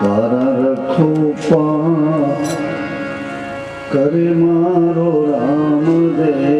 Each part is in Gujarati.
તારા રખો કરે મારો રામદેવ રખો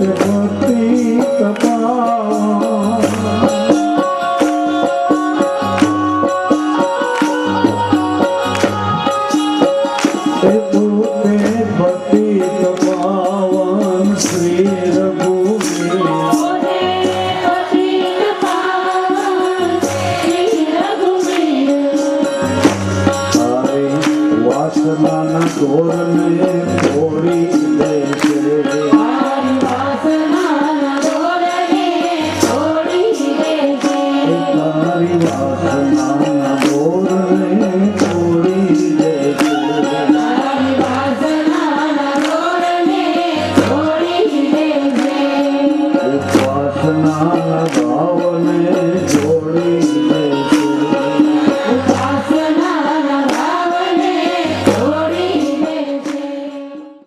the